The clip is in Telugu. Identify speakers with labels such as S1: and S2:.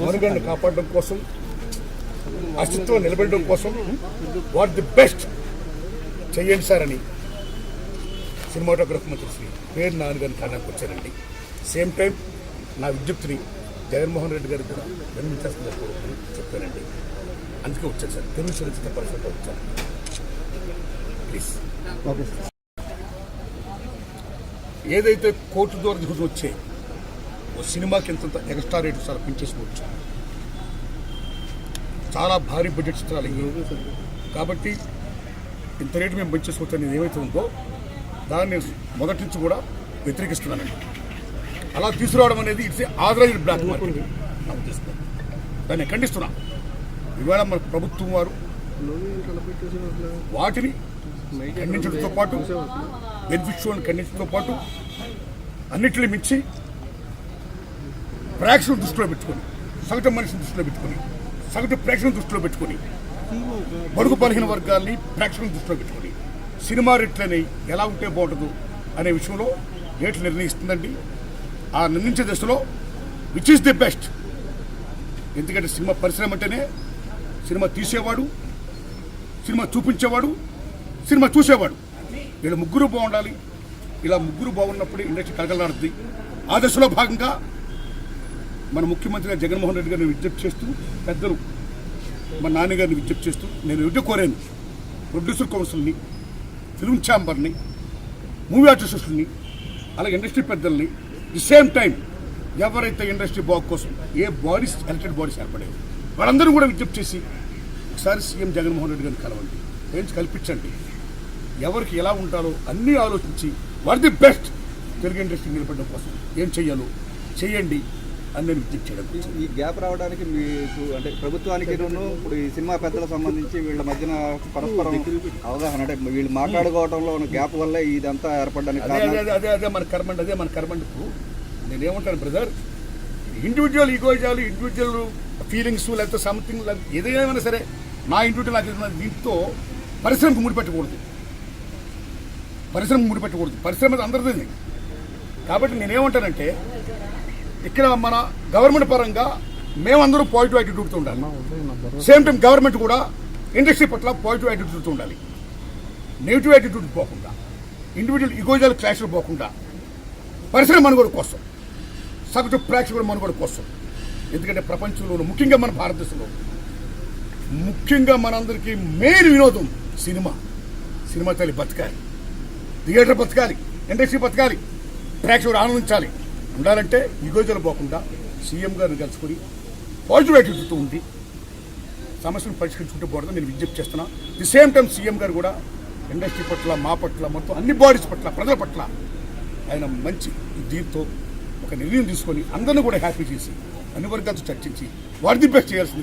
S1: మనుగడను కాపాడడం కోసం అస్తిత్వం నిలబెట్టడం కోసం వాట్ ది బెస్ట్ చెయ్యండి సార్ అని సినిమాటోగ్రఫీ మంత్రి శ్రీ పేరు నాన్నగారిని కాడానికి వచ్చానండి సేమ్ టైం నా విజ్ఞప్తిని జగన్మోహన్ రెడ్డి గారికి కూడా కోరుకుని చెప్పానండి అందుకే వచ్చాను సార్. తెలుగు చలచిత్ర పరిషత్ వచ్చాను. ప్లీజ్. ఏదైతే కోర్టు ద్వారా దిగుతూ వచ్చే సినిమాకి ఎంత ఎక్స్ట్రా రేటు సార్ పెంచేసుకోవచ్చు చాలా భారీ బడ్జెట్ చిత్రాలు ఇవి కాబట్టి ఇంత రేటు మేము పెంచేసుకోవచ్చు అనేది ఏమైతే ఉందో దాన్ని మొదటి నుంచి కూడా వ్యతిరేకిస్తున్నానండి. అలా తీసుకురావడం అనేది ఇట్స్ ఆథరైజ్డ్ బ్లాక్ మార్కెట్. నా ఉద్దేశం. దాన్ని ఖండిస్తున్నా. ఇవాళ మన ప్రభుత్వం వారు వాటిని ఖండించడంతో పాటు బెనిఫిట్ ఖండించడంతో పాటు అన్నిటిని మించి ప్రేక్షకులు దృష్టిలో పెట్టుకొని సగటు మనిషిని దృష్టిలో పెట్టుకొని సగటు ప్రేక్షకులను దృష్టిలో పెట్టుకొని బడుగు బలహీన వర్గాల్ని ప్రేక్షకులను దృష్టిలో పెట్టుకొని సినిమా రేట్లని ఎలా ఉంటే బాగుంటుందో అనే విషయంలో రేట్లు నిర్ణయిస్తుందండి. ఆ నిర్ణయించే దశలో విచ్ ఈస్ ది బెస్ట్ ఎందుకంటే సినిమా పరిశ్రమ అంటేనే సినిమా తీసేవాడు సినిమా చూపించేవాడు సినిమా చూసేవాడు. వీళ్ళ ముగ్గురు బాగుండాలి. ఇలా ముగ్గురు బాగున్నప్పుడు ఇండస్ట్రీ కలగలాడుతుంది ఆ దశలో భాగంగా మన ముఖ్యమంత్రి గారు జగన్మోహన్ రెడ్డి గారిని విజ్ఞప్తి చేస్తూ పెద్దలు మా నాన్నగారిని విజ్ఞప్తి చేస్తూ నేను విజ్ఞ కోరాను? ప్రొడ్యూసర్ కౌన్సిల్ని ఫిల్మ్ ఛాంబర్ని మూవీ ఆర్టిస్టులని అలాగే ఇండస్ట్రీ పెద్దల్ని ది సేమ్ టైం ఎవరైతే ఇండస్ట్రీ బాగు కోసం ఏ బాడీస్ ఎలక్టెడ్ బాడీస్ ఏర్పడేవి వాళ్ళందరూ కూడా విజ్ఞప్తి చేసి ఒకసారి సీఎం జగన్మోహన్ రెడ్డి గారిని కలవండి. ఏంటి కల్పించండి? ఎవరికి ఎలా ఉంటారో అన్నీ ఆలోచించి what the best Telugu industry నిలబడడం కోసం ఏం చెయ్యాలో చేయండి చేయడం
S2: ఈ- గ్యాప్ రావడానికి మీకు అంటే ప్రభుత్వానికి ఇప్పుడు ఈ సినిమా పెద్దలకు సంబంధించి వీళ్ళ మధ్యన పరస్పరం అవగాహన అంటే వీళ్ళు మాట్లాడుకోవడంలో ఉన్న గ్యాప్ వల్ల ఇదంతా ఏర్పడడానికి
S1: అదే అదే అదే అదే మన కర్మండి అదే మన కర్మండి ఇప్పుడు. నేనేమంటాను బ్రదర్ ఇండివిజువల్ ఈగోయిజాలు ఇండివిజువల్ ఫీలింగ్స్ లేకపోతే సంథింగ్ ఏదైనా సరే నా ఇండివిజువల్ నాకు దీంతో పరిశ్రమకు ముడిపెట్టకూడదు పరిశ్రమ ముడిపెట్టకూడదు పరిశ్రమ అందరిది. కాబట్టి నేనేమంటానంటే ఇక్కడ మన గవర్నమెంట్ పరంగా మేమందరూ పాజిటివ్ యాటిట్యూడ్తో ఉండాలి. సేమ్ టైం గవర్నమెంట్ కూడా ఇండస్ట్రీ పట్ల పాజిటివ్ యాటిట్యూడ్తో ఉండాలి. నెగిటివ్ యాటిట్యూడ్ పోకుండా ఇండివిజువల్ ఇగోజల్ క్లాషులు పోకుండా పరిశ్రమ మనుగడ కోసం సగటు ప్రేక్షకుల మనుగడ కోసం. ఎందుకంటే ప్రపంచంలోనూ ముఖ్యంగా మన భారతదేశంలో ముఖ్యంగా మనందరికీ మెయిన్ వినోదం సినిమా. సినిమా తల్లి బతకాలి. థియేటర్ బతకాలి. ఇండస్ట్రీ బతకాలి. ప్రేక్షకుడు ఆనందించాలి. ఉండాలంటే ఇగోజలు పోకుండా సీఎం గారిని కలుసుకొని పాజిటివ్ యాటిట్యూడ్తో ఉంది సమస్యను పరిష్కరించుకుంటూ పోవడం నేను విజ్ఞప్తి చేస్తున్నా. ది సేమ్ టైం సీఎం గారు కూడా ఇండస్ట్రీ పట్ల మా పట్ల మొత్తం అన్ని బాడీస్ పట్ల ప్రజల పట్ల ఆయన మంచి దీంతో ఒక నిర్ణయం తీసుకొని అందరిని కూడా హ్యాపీ చేసి అన్ని వర్గాలతో చర్చించి వారి ది బెస్ట్ చేయాల్సింది